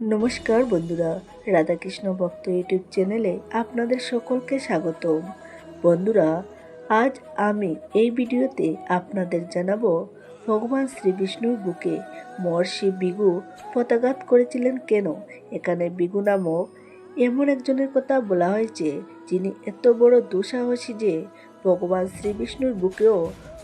নমস্কার বন্ধুরা, রাধাকৃষ্ণ ভক্ত ইউটিউব চ্যানেলে আপনাদের সকলকে স্বাগতম। বন্ধুরা, আজ আমি এই ভিডিওতে আপনাদের জানাব, ভগবান শ্রীবিষ্ণুর বুকে মহর্ষি বিগু পতাঘাত করেছিলেন কেন? এখানে বিগু নামক এমন একজনের কথা বলা হয়েছে, যিনি এত বড় দুঃসাহসী যে ভগবান শ্রীবিষ্ণুর বুকেও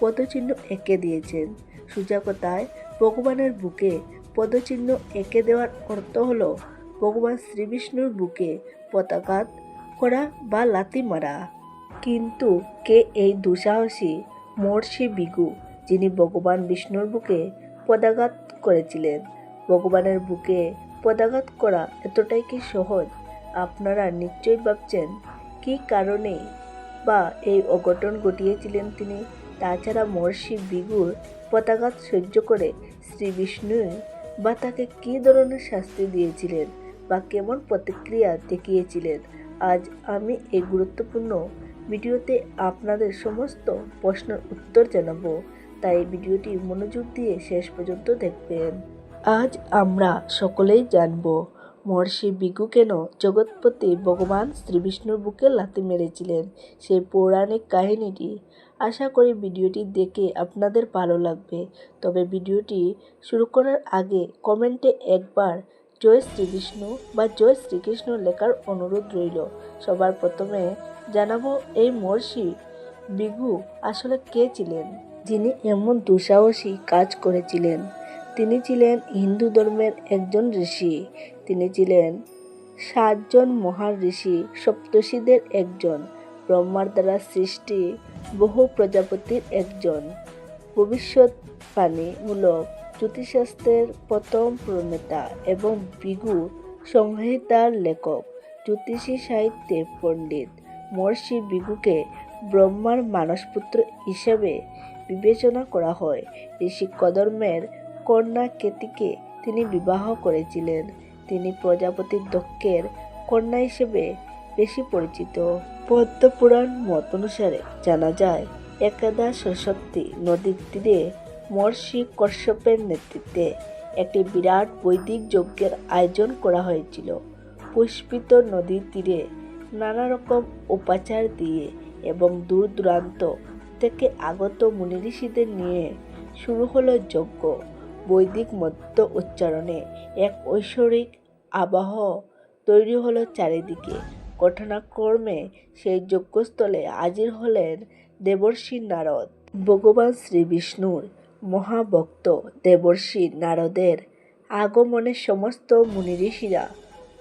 পদচিহ্ন এঁকে দিয়েছেন। সোজা কথায় ভগবানের বুকে পদচিহ্ন এঁকে দেওয়ার অর্থ হলো ভগবান শ্রীবিষ্ণুর বুকে পতাকাত করা বা লাতি মারা। কিন্তু কে এই দুঃসাহসী মর্ষি বিগু যিনি ভগবান বিষ্ণুর বুকে পদাঘাত করেছিলেন? ভগবানের বুকে পদাঘাত করা এতটাই কি সহজ? আপনারা নিশ্চয়ই ভাবছেন, কী কারণে বা এই অঘটন ঘটিয়েছিলেন তিনি? তাছাড়া মহর্ষি বিগুর পতাঘাত সহ্য করে শ্রী বিষ্ণু বা তাকে কী ধরনের শাস্তি দিয়েছিলেন বা কেমন প্রতিক্রিয়া দেখিয়েছিলেন, আজ আমি এই গুরুত্বপূর্ণ ভিডিওতে আপনাদের সমস্ত প্রশ্নের উত্তর জানাব। তাই ভিডিওটি মনোযোগ দিয়ে শেষ পর্যন্ত দেখবেন। আজ আমরা সকলেই জানব, মহর্ষি বিগু কেন জগৎপতি ভগবান শ্রীবিষ্ণুর বুকে লাথি মেরেছিলেন? সেই পৌরাণিক কাহিনীটি আশা করি ভিডিওটি দেখে আপনাদের ভালো লাগবে। তবে ভিডিওটি শুরু করার আগে কমেন্টে একবার জয় শ্রীকৃষ্ণ বা জয় শ্রীকৃষ্ণ লেখার অনুরোধ রইল। সবার প্রথমে জানাব এই মর্ষি বিগু আসলে কে ছিলেন? যিনি এমন দুঃসাহসী কাজ করেছিলেন। তিনি ছিলেন হিন্দু ধর্মের একজন ঋষি। তিনি ছিলেন সাতজন মহান ঋষি সপ্তষীদের একজন। ব্রহ্মার দ্বারা সৃষ্টি বহু প্রজাপতির একজন। ভবিষ্যৎবাণীমূলক জ্যোতিষশাস্ত্রের প্রথম প্রণেতা এবং বিগু সংহিতার লেখক, জ্যোতিষী সাহিত্যে পণ্ডিত মহর্ষি বিগুকে ব্রহ্মার মানসপুত্র হিসেবে বিবেচনা করা হয়। ঋষি কদর্মের কন্যা কেতিকে তিনি বিবাহ করেছিলেন। তিনি প্রজাপতি দক্ষের কন্যা হিসেবে বেশি পরিচিত। পদ্মপুরাণ মত অনুসারে জানা যায় একাদা সরস্বতী নদীর তীরে মহর্ষি কশ্যপের নেতৃত্বে একটি বিরাট বৈদিক যজ্ঞের আয়োজন করা হয়েছিল। পুষ্পিত নদীর তীরে নানা রকম উপাচার দিয়ে এবং দূর দূরান্ত থেকে আগত মুনি ঋষিদের নিয়ে শুরু হলো যজ্ঞ। বৈদিক মধ্য উচ্চারণে এক ঐশ্বরিক আবাহ তৈরি হলো চারিদিকে। ঘটনাক্রমে সেই যজ্ঞস্থলে হাজির হলেন দেবর্ষি নারদ। ভগবান শ্রী বিষ্ণুর মহাভক্ত দেবর্ষি নারদের আগমনে সমস্ত মুনি ঋষিরা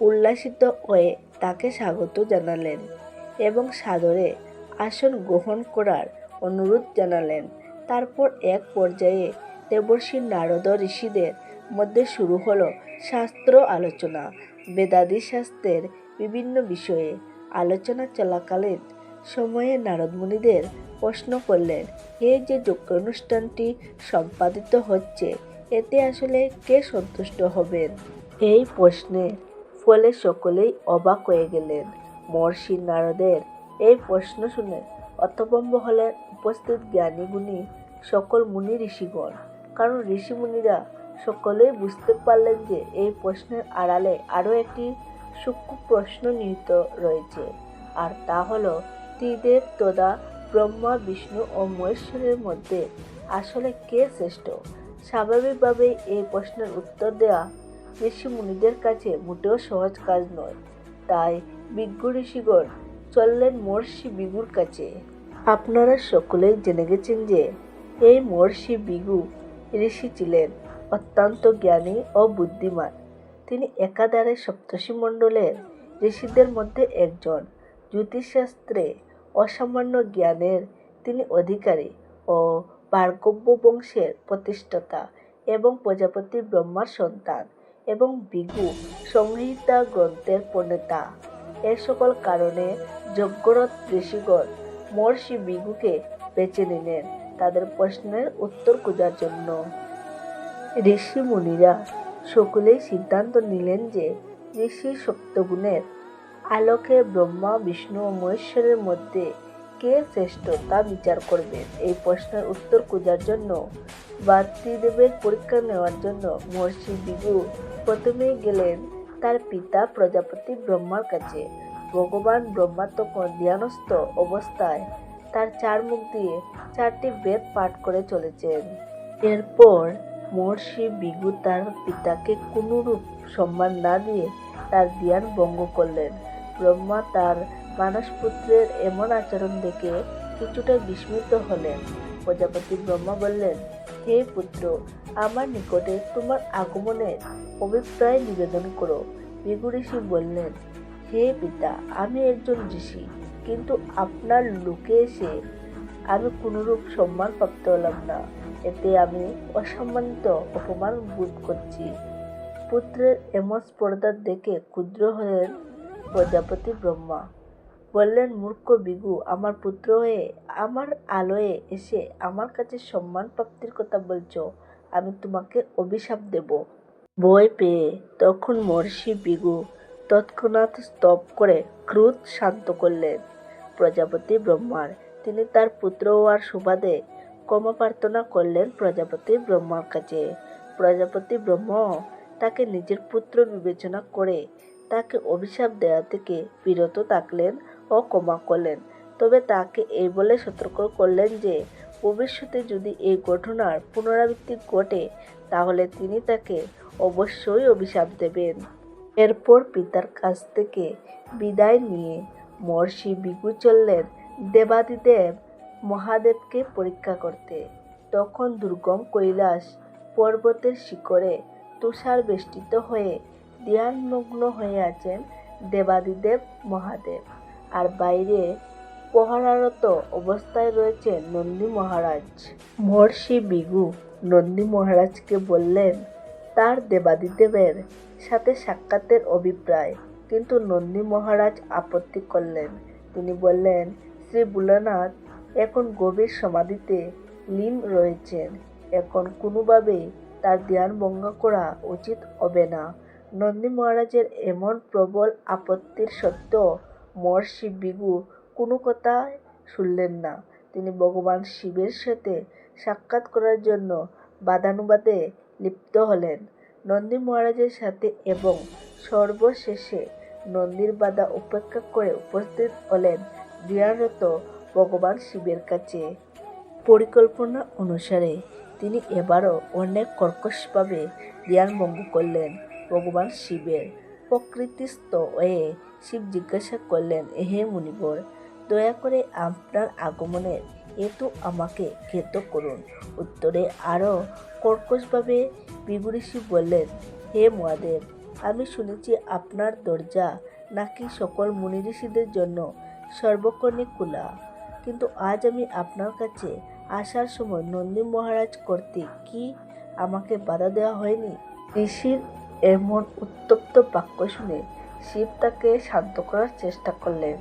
উল্লাসিত হয়ে তাকে স্বাগত জানালেন এবং সাদরে আসন গ্রহণ করার অনুরোধ জানালেন। তারপর এক পর্যায়ে দেবর্ষি নারদ ঋষিদের মধ্যে শুরু হলো শাস্ত্র আলোচনা বেদাদি শাস্ত্রের বিভিন্ন বিষয়ে আলোচনা চলাকালীন সময়ে নারদ মুনিদের প্রশ্ন করলেন এই যে যজ্ঞ অনুষ্ঠানটি সম্পাদিত হচ্ছে, এতে আসলে কে সন্তুষ্ট হবেন? এই প্রশ্নের ফলে সকলেই অবাক হয়ে গেলেন। মহর্ষি নারদের এই প্রশ্ন শুনে অতবম্ব হলেন উপস্থিত জ্ঞানীগুণী সকল মুনি ঋষিগণ, কারণ ঋষিমুনিরা সকলেই বুঝতে পারলেন যে এই প্রশ্নের আড়ালে আরও একটি সূক্ষ্ম প্রশ্ন নিহিত রয়েছে। আর তা হল, ত্রিদেব, তদা, ব্রহ্মা, বিষ্ণু ও মহেশ্বরের মধ্যে আসলে কে শ্রেষ্ঠ? স্বাভাবিকভাবে এই প্রশ্নের উত্তর দেওয়া ঋষি মুনিদের কাছে মোটেও সহজ কাজ নয়। তাই বিজ্ঞ ঋষিগণ চললেন মহর্ষি বিগুর কাছে। আপনারা সকলেই জেনে গেছেন যে এই মহর্ষি বিগু ঋষি ছিলেন অত্যন্ত জ্ঞানী ও বুদ্ধিমান। তিনি একাধারে সপ্তর্ষি মণ্ডলের ঋষিদের মধ্যে একজন। জ্যোতিষশাস্ত্রে অসামান্য জ্ঞানের তিনি অধিকারী ও ভার্গব্য বংশের প্রতিষ্ঠাতা এবং প্রজাপতি ব্রহ্মার সন্তান এবং বিগু সংহিতা গ্রন্থের প্রণেতা। এ সকল কারণে যজ্ঞরথ ঋষিগণ মহর্ষি বিগুকে বেছে নিলেন। তাদের প্রশ্নের উত্তর খোঁজার জন্য। ঋষি মুনিরা সকলেই সিদ্ধান্ত নিলেন যে ঋষি সপ্তগুণের আলোকে ব্রহ্মা, বিষ্ণু ও মহেশ্বরের মধ্যে কে শ্রেষ্ঠ তা বিচার করবেন এই প্রশ্নের উত্তর খোঁজার জন্য ভাতৃদেবের পরীক্ষা নেওয়ার জন্য মহর্ষি বিগু প্রথমেই গেলেন তার পিতা প্রজাপতি ব্রহ্মার কাছে। ভগবান ব্রহ্মা তখন ধ্যানস্থ অবস্থায় তার চার মুখ দিয়ে চারটি বেদ পাঠ করে চলেছেন। এরপর মহর্ষি বিগু তার পিতাকে কোনরূপ সম্মান না দিয়ে তার ধ্যান ভঙ্গ করলেন। ব্রহ্মা তার মানসপুত্রের এমন আচরণ দেখে কিছুটা বিস্মিত হলেন। প্রজাপতি ব্রহ্মা বললেন, হে পুত্র, আমার নিকটে তোমার আগমনের অভিপ্রায় নিবেদন করো। বিগু ঋষি বললেন, হে পিতা, আমি একজন ঋষি, কিন্তু আপনার লোকে এসে আমি কোনোরূপ সম্মান প্রাপ্ত হলাম না। এতে আমি অসম্মানিত অপমান বোধ করছি। পুত্রের এমন স্পর্ধা দেখে ক্ষুদ্র হলেন প্রজাপতি ব্রহ্মা বললেন, মূর্খ বিগু, আমার পুত্র হয়ে আমার আলোয়ে এসে আমার কাছে সম্মান প্রাপ্তির কথা বলছো। আমি তোমাকে অভিশাপ দেব। ভয় পেয়ে তখন মহর্ষি বিগু তৎক্ষণাৎ স্তব করে ক্রোধ শান্ত করলেন। প্রজাপতি ব্রহ্মার, তিনি তার পুত্র হওয়ার সুবাদে ক্ষমা প্রার্থনা করলেন প্রজাপতি ব্রহ্মার কাছে। প্রজাপতি ব্রহ্ম তাকে নিজের পুত্র বিবেচনা করে তাকে অভিশাপ দেওয়া থেকে বিরত থাকলেন ও ক্ষমা করলেন। তবে তাকে এই বলে সতর্ক করলেন যে, ভবিষ্যতে যদি এই ঘটনার পুনরাবৃত্তি ঘটে, তাহলে তিনি তাকে অবশ্যই অভিশাপ দেবেন। এরপর পিতার কাছ থেকে বিদায় নিয়ে মহর্ষি বিগু চললেন। দেবাদিদেব মহাদেবকে পরীক্ষা করতে। তখন দুর্গম কৈলাস পর্বতের শিখরে তুষার বেষ্টিত হয়ে ধ্যানমগ্ন হয়ে আছেন দেবাদিদেব মহাদেব। আর বাইরে পহরারত অবস্থায় রয়েছে নন্দী মহারাজ। মহর্ষি বিগু নন্দী মহারাজকে বললেন, তার দেবাদিদেবের সাথে সাক্ষাতের অভিপ্রায় কিন্তু নন্দী মহারাজ আপত্তি করলেন। তিনি বললেন, শ্রী বুলনাথ এখন গভীর সমাধিতে লীন রয়েছেন এখন কোনোভাবেই তার ধ্যান ভঙ্গ করা উচিত হবে না। নন্দী মহারাজের এমন প্রবল আপত্তির সত্ত্বেও মহর্ষি বিগু কোনো কথা শুনলেন না। তিনি ভগবান শিবের সাথে সাক্ষাৎ করার জন্য বাদানুবাদে লিপ্ত হলেন। নন্দী মহারাজের সাথে এবং সর্বশেষে নন্দীর বাধা উপেক্ষা করে উপস্থিত হলেন ধ্যানরত ভগবান শিবের কাছে। পরিকল্পনা অনুসারে তিনি এবারও অনেক কর্কশভাবে ধ্যান ভঙ্গ করলেন ভগবান শিবের। প্রকৃতিস্থ হয়ে শিব জিজ্ঞাসা করলেন হে মুনিবর, দয়া করে আপনার আগমনের হেতু আমাকে জ্ঞাত করুন। উত্তরে আরও কর্কশভাবে বিগুঋষি বললেন, হে মহাদেব, আমি শুনেছি আপনার দরজা নাকি সকল মুনি ঋষিদের জন্য সর্বক্ষণে খোলা। কিন্তু আজ আমি আপনার কাছে আসার সময় নন্দী মহারাজ কর্তৃক কি আমাকে বাধা দেওয়া হয়নি? ঋষির এমন উত্তপ্ত বাক্য শুনে শিব তাকে শান্ত করার চেষ্টা করলেন।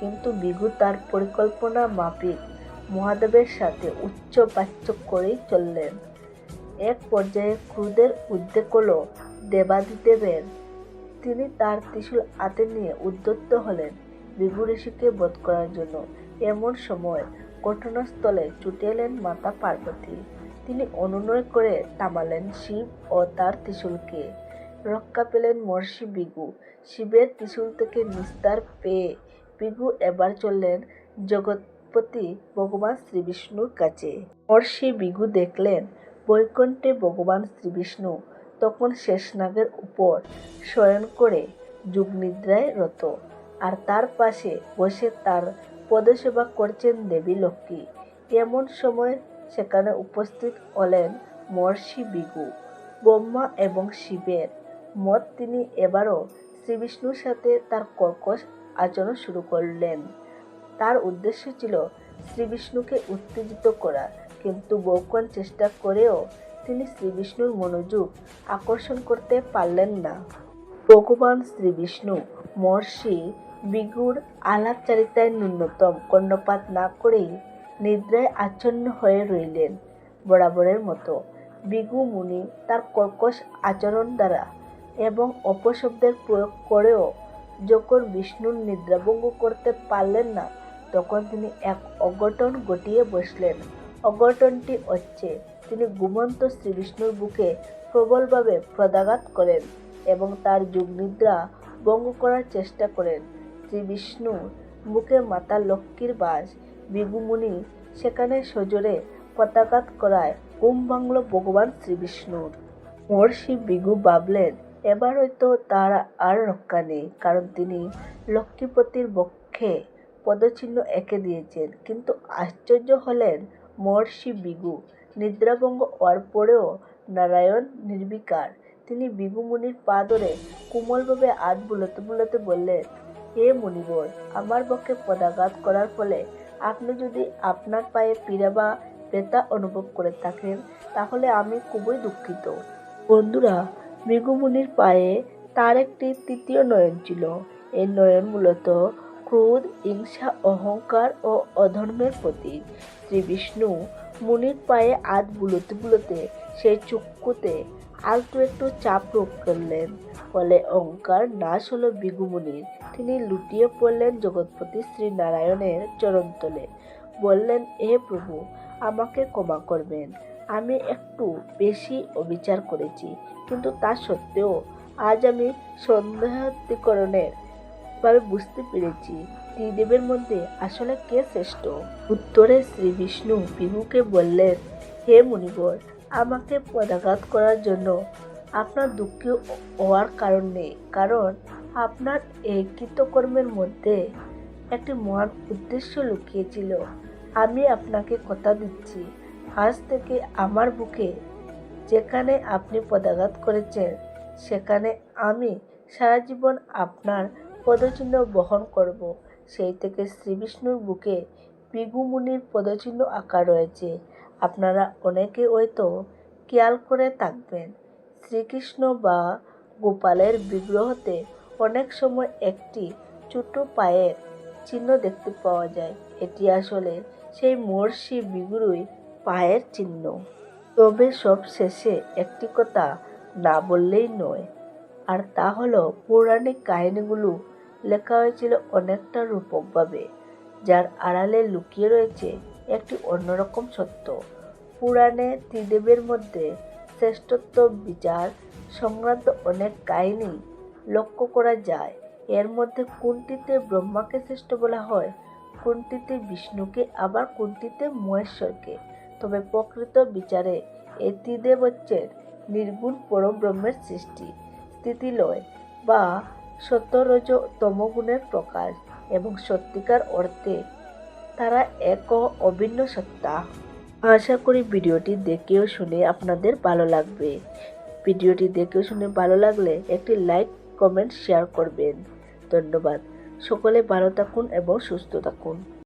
কিন্তু বিগু তার পরিকল্পনা মাফিক মহাদেবের সাথে উচ্চ বাচ্য করেই চললেন। এক পর্যায়ে ক্রুদের উদ্বেগ হল দেবাদিদেবের। তিনি তার ত্রিশূল হাতে নিয়ে উদ্যত হলেন বিভু ঋষিকে বধ করার জন্য। এমন সময় ঘটনাস্থলে ছুটে এলেন মাতা পার্বতী। তিনি অনুনয় করে থামালেন শিব ও তার ত্রিশূলকে। রক্ষা পেলেন মহর্ষি বিগু। শিবের ত্রিশুল থেকে নিস্তার পেয়ে বিগু এবার চললেন জগৎপতি ভগবান শ্রীবিষ্ণুর কাছে। মহর্ষি বিগু দেখলেন বৈকুণ্ঠে ভগবান শ্রীবিষ্ণু। তখন শেষনাগের উপর শয়ন করে যুগনিদ্রায় রত। আর তার পাশে বসে তার পদসেবা করছেন দেবী লক্ষ্মী। এমন সময় সেখানে উপস্থিত হলেন মহর্ষি বিগু, ব্রহ্মা এবং শিবের। মত তিনি এবারও শ্রীবিষ্ণুর সাথে তার কর্কশ আচরণ শুরু করলেন। তার উদ্দেশ্য ছিল শ্রীবিষ্ণুকে উত্তেজিত করা, কিন্তু বহুক্ষণ চেষ্টা করেও তিনি শ্রীবিষ্ণুর মনোযোগ আকর্ষণ করতে পারলেন না। ভগবান শ্রীবিষ্ণু, মহর্ষি বিগুর আলাপচারিতায় ন্যূনতম কর্ণপাত না করেই নিদ্রায় আচ্ছন্ন হয়ে রইলেন বরাবরের মতো। বিগু মুনি তার কর্কশ আচরণ দ্বারা এবং অপশব্দের প্রয়োগ করেও যখন বিষ্ণুর নিদ্রাভঙ্গ করতে পারলেন না, তখন তিনি এক অঘটন ঘটিয়ে বসলেন। অঘটনটি হচ্ছে, তিনি ঘুমন্ত শ্রীবিষ্ণুর বুকে প্রবলভাবে প্রদাঘাত করেন এবং তার যুগনিদ্রা ভঙ্গ করার চেষ্টা করেন। শ্রী বিষ্ণু মুখে মাতা লক্ষ্মীর বাস। বিগুমুনি সেখানে সজোরে পতাকাত করায় ঘুম ভাঙল ভগবান শ্রীবিষ্ণুর। মহর্ষি বিগু ভাবলেন, এবার হয়তো তার আর রক্ষা নেই, কারণ তিনি লক্ষ্মীপতির বক্ষে পদচিহ্ন এঁকে দিয়েছেন। কিন্তু আশ্চর্য হলেন মহর্ষি বিগু নিদ্রাভঙ্গ হওয়ার পরেও নারায়ণ নির্বিকার। তিনি বিগু মুনির পা ধরে কোমলভাবে হাত বুলোতে বুলোতে বললেন হে মুনিবর, আমার পক্ষে পদাঘাত করার ফলে আপনি যদি আপনার পায়ে পীড়া বা ব্যথা অনুভব করে থাকেন, তাহলে আমি খুবই দুঃখিত। বন্ধুরা মৃগুমুনির পায়ে তার একটি তৃতীয় নয়ন ছিল। এই নয়ন মূলত ক্রোধ, হিংসা, অহংকার ও অধর্মের প্রতীক। শ্রী বিষ্ণু মুনির পায়ে হাত বুলোতে বুলোতে সেই চক্ষুতে আলতু একটু চাপ প্রয়োগ করলেন। ফলে অহংকার নাশ হলো বিগুমুনির তিনি লুটিয়ে পড়লেন জগৎপতি শ্রী নারায়ণের চরণতলে। বললেন, হে প্রভু, আমাকে ক্ষমা করবেন। আমি একটু বেশি অবিচার করেছি, কিন্তু তা সত্ত্বেও আজ আমি সন্দেহাতিকরণের ভাবে বুঝতে পেরেছি, ত্রিদেবের মধ্যে আসলে কে শ্রেষ্ঠ? উত্তরে শ্রী বিষ্ণু বিহুকে বললেন, হে মুনিবর, আমাকে পদাঘাত করার জন্য আপনার দুঃখ হওয়ার কারণ নেই। কারণ আপনার এই কৃতকর্মের মধ্যে একটি মহান উদ্দেশ্য লুকিয়েছিল। আমি আপনাকে কথা দিচ্ছি। আজ থেকে আমার বুকে যেখানে আপনি পদাঘাত করেছেন, সেখানে আমি সারা জীবন আপনার পদচিহ্ন বহন করব। সেই থেকে শ্রীবিষ্ণুর বুকে পিগুমুনির পদচিহ্ন আঁকা রয়েছে। আপনারা অনেকে হয়তো খেয়াল করে থাকবেন। শ্রীকৃষ্ণ বা গোপালের বিগ্রহতে অনেক সময় একটি ছোট পায়ের চিহ্ন দেখতে পাওয়া যায়। এটি আসলে সেই মহর্ষি বিগুরুই পায়ের চিহ্ন। তবে সব শেষে একটি কথা না বললেই নয়, আর তা হলো পৌরাণিক কাহিনীগুলো লেখা হয়েছিল অনেকটা রূপকভাবে, যার আড়ালে লুকিয়ে রয়েছে একটি অন্যরকম সত্য। পুরাণে ত্রিদেবের মধ্যে শ্রেষ্ঠত্ব বিচার সংক্রান্ত অনেক কাহিনী লক্ষ্য করা যায়, এর মধ্যে কোনটিতে ব্রহ্মাকে শ্রেষ্ঠ বলা হয়, কোনটিতে বিষ্ণুকে, আবার কোনটিতে মহেশ্বরকে। তবে প্রকৃত বিচারে এই ত্রিদেব হচ্ছেন নির্গুণ পরব্রহ্মের সৃষ্টি, স্থিতিলয় বা সত্যরজ তমগুণের প্রকাশ এবং সত্যিকার অর্থে তারা এক অভিন্ন সত্তা। আশা করি ভিডিওটি দেখেও শুনে আপনাদের ভালো লাগবে। ভিডিওটি দেখেও শুনে ভালো লাগলে একটি লাইক কমেন্ট শেয়ার করবেন। ধন্যবাদ। সকলে ভালো থাকুন এবং সুস্থ থাকুন।